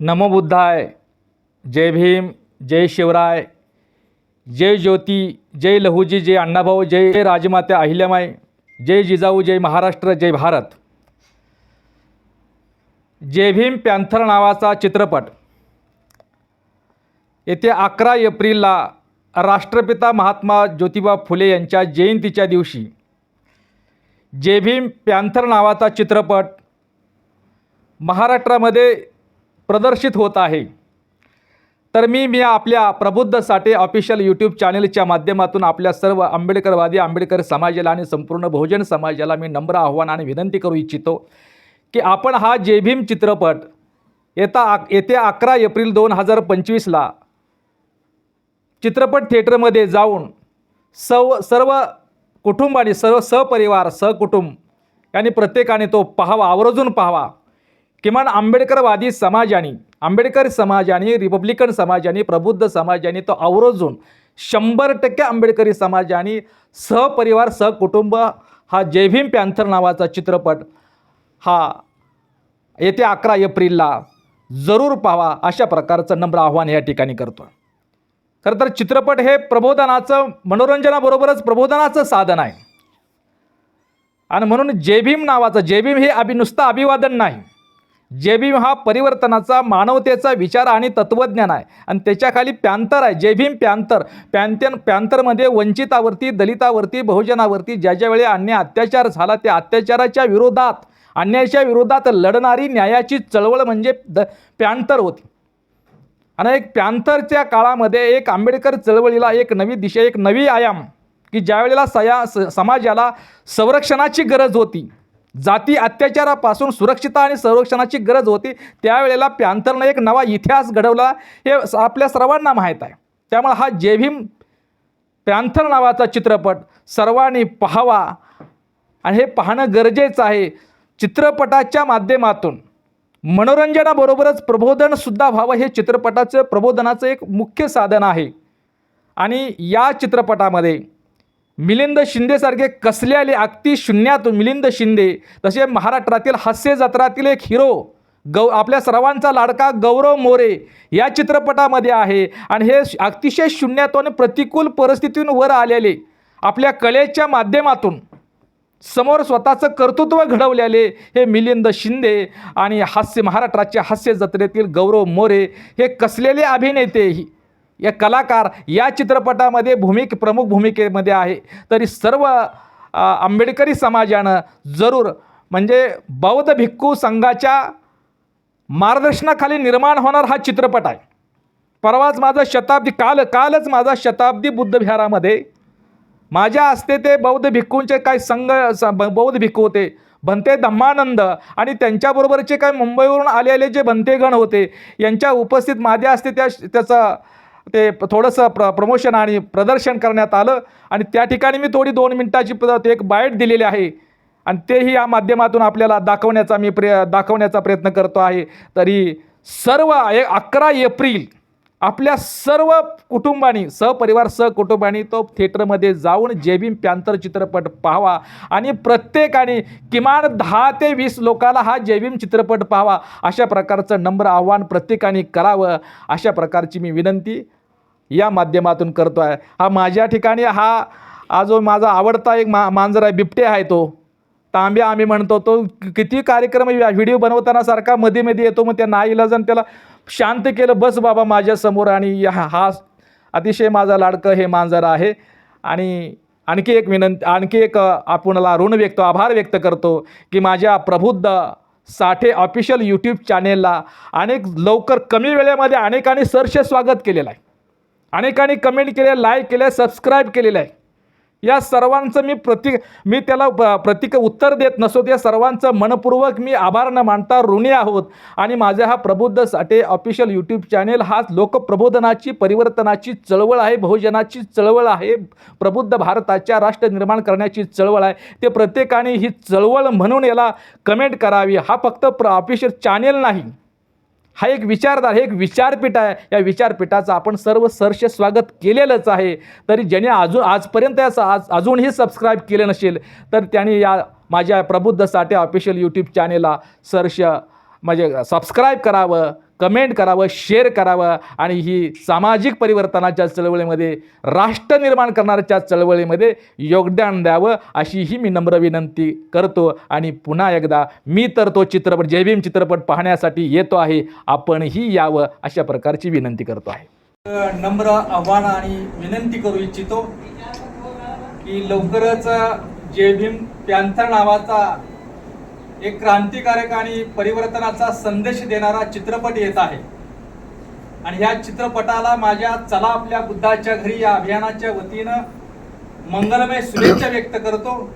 नमोबुद्धाय जय भीम जय शिवराय. जय ज्योती जय लहुजी जय अण्णाभाऊ जय जय राजमाता अहिल्यामाई जय जिजाऊ जय महाराष्ट्र जय भारत. जय भीम पॅन्थर नावाचा चित्रपट. येत्या अकरा एप्रिलला राष्ट्रपिता महात्मा ज्योतिबा फुले यांच्या जयंतीच्या दिवशी जय भीम पॅन्थर नावाचा चित्रपट महाराष्ट्रामध्ये प्रदर्शित होत आहे. तर मी मी आपल्या प्रबुद्ध साठे ऑफिशियल यूट्यूब चॅनलच्या माध्यमातून आपल्या सर्व आंबेडकरवादी आंबेडकर समाजाला आणि संपूर्ण बहुजन समाजाला मी नम्र आव्हान आणि विनंती करू इच्छितो की आपण हा जे भीम चित्रपट येता आक येत्या अकरा एप्रिल दोन हजार पंचवीसला चित्रपट थिएटरमध्ये जाऊन सव सर्व कुटुंबाने सर्व सहपरिवार सहकुटुंब यांनी प्रत्येकाने तो पाहावा आवर्जून पाहावा. किमान आंबेडकरवादी समाजाने आंबेडकर समाजाने रिपब्लिकन समाजाने प्रबुद्ध समाजाने तो आवर्जून शंभर टक्के आंबेडकरी समाजाने सहपरिवार सहकुटुंब हा जय भीम पॅन्थर नावाचा चित्रपट हा येत्या अकरा एप्रिलला जरूर पाहावा अशा प्रकारचं नम्र आव्हान या ठिकाणी करतो खरं तर चित्रपट हे प्रबोधनाचं मनोरंजनाबरोबरच प्रबोधनाचं साधन आहे. आणि म्हणून जय भीम नावाचं जय भीम हे अभि नुसतं अभिवादन नाही. जे भीम हा परिवर्तनाचा मानवतेचा विचार आणि तत्त्वज्ञान आहे. आणि त्याच्याखाली प्यांतर आहे. जे भीम पॅन्तर प्यांत्यन प्यांतरमध्ये वंचितावरती दलितावरती बहुजनावरती ज्या ज्या वेळी अन्याय अत्याचार झाला त्या अत्याचाराच्या विरोधात अन्यायाच्या विरोधात लढणारी न्यायाची चळवळ म्हणजे द पॅन्थर होती. आणि एक पॅन्थरच्या काळामध्ये एक आंबेडकर चळवळीला एक नवी दिशा एक नवी आयाम की ज्यावेळेला सया स समाजाला संरक्षणाची गरज होती. जाती अत्याचारापासून सुरक्षिता आणि संरक्षणाची गरज होती. त्यावेळेला पॅन्थरनं एक नवा इतिहास घडवला. हे आपल्या सर्वांना माहीत आहे. त्यामुळे हा जेभीम पॅन्थर नावाचा चित्रपट सर्वांनी पाहावा. आणि हे पाहणं गरजेचं आहे. चित्रपटाच्या माध्यमातून. मनोरंजनाबरोबरच प्रबोधनसुद्धा व्हावं हे चित्रपटाचं प्रबोधनाचं एक मुख्य साधन आहे. आणि या चित्रपटामध्ये मिलिंद शिंदेसारखे कसल्याले अगदी शून्यातून मिलिंद शिंदे तसे महाराष्ट्रातील हास्य जत्रातील एक हिरो गौ आपल्या सर्वांचा लाडका गौरव मोरे या चित्रपटामध्ये आहे. आणि हे अतिशय शून्यातून प्रतिकूल परिस्थितीतून वर आलेले आपल्या कलेच्या माध्यमातून समोर स्वतःचं कर्तृत्व घडवलेले हे मिलिंद शिंदे आणि हास्य महाराष्ट्राच्या हास्य जत्रेतील गौरव मोरे हे कसलेले अभिनेते ही या कलाकार या चित्रपटामध्ये भूमिक प्रमुख भूमिकेमध्ये आहे. तरी सर्व आंबेडकरी समाजानं जरूर म्हणजे बौद्ध भिक्खू संघाच्या मार्गदर्शनाखाली निर्माण होणार हा चित्रपट आहे. परवाच माझा शताब्दी काल कालच माझा शताब्दी बुद्ध विहारामध्ये माझ्या असते ते बौद्ध भिक्खूंचे काही संघ स- बौद्ध भिक्खू होते. भंते धम्मानंद आणि त्यांच्याबरोबरचे काही मुंबईवरून आलेले जे भंतेगण होते यांच्या उपस्थित माझ्या असते त्या त्याचा ते थोडंसं प्र प्रमोशन आणि प्रदर्शन करण्यात आलं. आणि त्या ठिकाणी मी थोडी दोन मिनटाची प- ते एक बाईट दिलेली आहे. आणि तेही या माध्यमातून आपल्याला दाखवण्याचा मी प्र दाखवण्याचा प्रयत्न करतो आहे. तरी सर्व ए अकरा एप्रिल आपल्या सर्व कुटुंबानी सहपरिवार सहकुटुंबानी तो थिएटरमध्ये जाऊन जेबीम प्यांतर चित्रपट पाहावा. आणि प्रत्येकाने किमान दहा ते वीस लोकाला हा जेबीम चित्रपट पाहावा. अशा प्रकारचं नम्र आव्हान प्रत्येकाने करावं. अशा प्रकारची मी विनंती या माध्यमातून करतो आहे हा माझ्या ठिकाणी हा हा जो माझा आवडता एक मा मांजर आहे बिबटे आहे तो. तांब्या आम्ही म्हणतो तो किती कार्यक्रम व्हिडिओ बनवताना सारखा मध्ये मध्ये येतो मग त्या नाईलाजन त्याला शांत केलं बस बाबा माझ्यासमोर आणि या- हा अतिशय माझा लाडकं हे मांजर आहे. आणि आणखी एक विनंती आणखी एक आपणाला ऋण व्यक्त आभार व्यक्त करतो की माझ्या प्रबुद्ध साठे ऑफिशियल यूट्यूब चॅनेलला अनेक लवकर कमी वेळेमध्ये अनेकांनी सरसे स्वागत केलेलं आहे. अनेकांनी कमेंट केल्या लाईक केल्या सबस्क्राईब केलेलं आहे. या सर्वांचं मी प्रति मी त्याला प्रतिक उत्तर देत नसतो. या सर्वांचं मनपूर्वक मी आभार न मानता ऋणी आहोत. आणि माझा हा प्रबुद्ध साठे ऑफिशियल यूट्यूब चॅनेल हा लोकप्रबोधनाची परिवर्तनाची चळवळ आहे. बहुजनाची चळवळ आहे. प्रबुद्ध भारताच्या राष्ट्र निर्माण करण्याची चळवळ आहे. ते प्रत्येकाने ही चळवळ म्हणून याला कमेंट करावी. हा फक्त प्र ऑफिशियल चॅनेल नाही. हा एक विचारधार हे एक विचारपीठ आहे. या विचारपीठाचं आपण सर्व सरश स्वागत केलेलंच आहे. तरी ज्याने अजून आजपर्यंत याचं आज अजूनही सबस्क्राईब केलं नसेल तर त्याने या माझ्या प्रबुद्ध साठे ऑफिशियल यूट्यूब चॅनेलला सरश म्हणजे सबस्क्राईब करावं. कमेंट करावं शेअर करावं आणि ही सामाजिक परिवर्तनाच्या चळवळीमध्ये राष्ट्र निर्माण करणाऱ्याच्या चळवळीमध्ये योगदान द्यावं अशी ही मी नम्र विनंती करतो. आणि पुन्हा एकदा मी तर तो चित्रपट जय भीम चित्रपट पाहण्यासाठी येतो आहे. आपणही यावं अशा प्रकारची विनंती करतो आहे. नम्र आव्हान आणि विनंती करू इच्छितो की लवकरच जय भीम पॅन्थर नावाचा एक क्रांतिकारक आणि परिवर्तनाचा संदेश देणारा चित्रपट येत आहे. आणि ह्या चित्रपटाला माझ्या चला आपल्या बुद्धाच्या घरी या अभियानाच्या वतीनं मंगलमय शुभेच्छा व्यक्त करतो.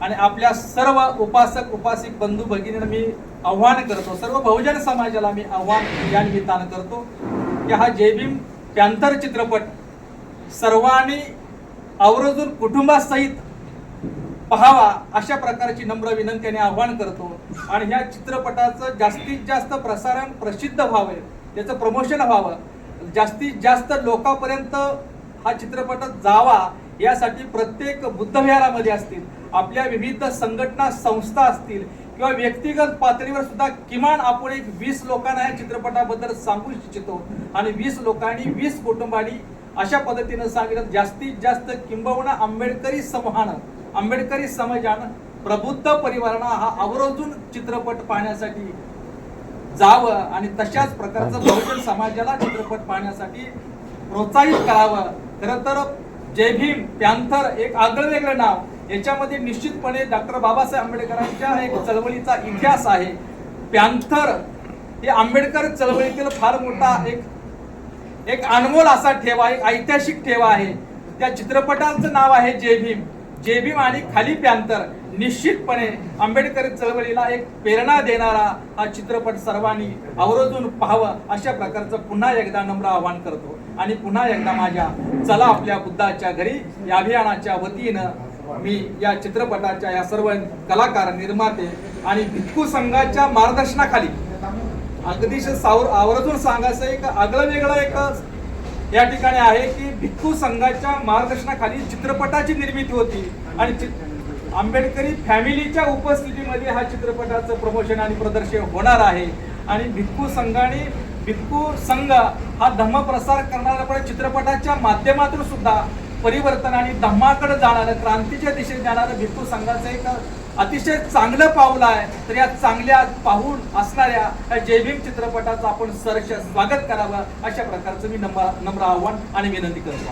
आणि आपल्या सर्व उपासक उपासिक बंधू भगिनींना मी आव्हान करतो. सर्व बहुजन समाजाला मी आव्हान या निमित्तानं करतो की हा जेबीम भीम पॅन्थर चित्रपट सर्वांनी आवर्जून कुटुंबासहित पहावा अशा प्रकारची नम्र विनंती आणि आव्हान करतो. आणि ह्या चित्रपटाचं जास्तीत जास्त प्रसारण प्रसिद्ध व्हावं. त्याचं प्रमोशन व्हावं. जास्तीत जास्त लोकांपर्यंत हा चित्रपट जावा यासाठी प्रत्येक बुद्धविहारामध्ये असतील. आपल्या विविध संघटना संस्था असतील किंवा व्यक्तिगत पातळीवर सुद्धा किमान आपण एक वीस लोकांना या चित्रपटाबद्दल सांगू इच्छितो. आणि वीस लोकांनी वीस कुटुंबांनी अशा पद्धतीनं सांगितलं जास्तीत जास्त किंबहुना आंबेडकरी समूहानं. आंबेडकरी समाजानं प्रबुद्ध परिवारानं हा आवर्जून चित्रपट पाहण्यासाठी जावं आणि तशाच प्रकारचं बहुजन समाजाला चित्रपट पाहण्यासाठी प्रोत्साहित करावं. खरं तर जय भीम पॅन्थर एक आगळं वेगळं नाव. याच्यामध्ये निश्चितपणे डॉक्टर बाबासाहेब आंबेडकरांच्या एक चळवळीचा इतिहास आहे. पॅन्थर हे आंबेडकर चळवळीतील फार मोठा एक एक अनमोल असा ठेवा एक ऐतिहासिक ठेवा आहे. त्या चित्रपटाचं नाव आहे जय भीम. जय भीम आणि खाली प्यांतर निश्चितपणे आंबेडकर चळवळीला एक प्रेरणा देणारा हा चित्रपट सर्वांनी आवर्जून पाहावं अशा प्रकारचं पुन्हा एकदा नम्र आवाहन करतो. आणि पुन्हा एकदा माझ्या चला आपल्या बुद्धाच्या घरी या अभियानाच्या वतीनं मी या चित्रपटाच्या या सर्व कलाकार निर्माते आणि भिक्खू संघाच्या मार्गदर्शनाखाली अगदीश सावर आवर्जून सांगायचं एक आगळं वेगळं एक या ठिकाणी आहे की भिक्खू संघाच्या मार्गदर्शनाखाली चित्रपटाची निर्मिती होती. आणि आंबेडकरी फॅमिलीच्या उपस्थितीमध्ये हा चित्रपटाचं प्रमोशन आणि प्रदर्शन होणार आहे. आणि भिक्खू संघाने भिक्खू संघ हा धम्मप्रसार करणारा पण चित्रपटाच्या माध्यमातून सुद्धा परिवर्तन आणि धम्माकडे जाणारं क्रांतीच्या दिशेने जाणारं भिक्खू संघाचं एक अतिशय चांगलं पाऊल आहे. तर या चांगल्या पाहून असणाऱ्या या जयभीम चित्रपटाचं आपण सरस स्वागत करावं अशा प्रकारचं मी नम्र नम्र आव्हान आणि विनंती करतो.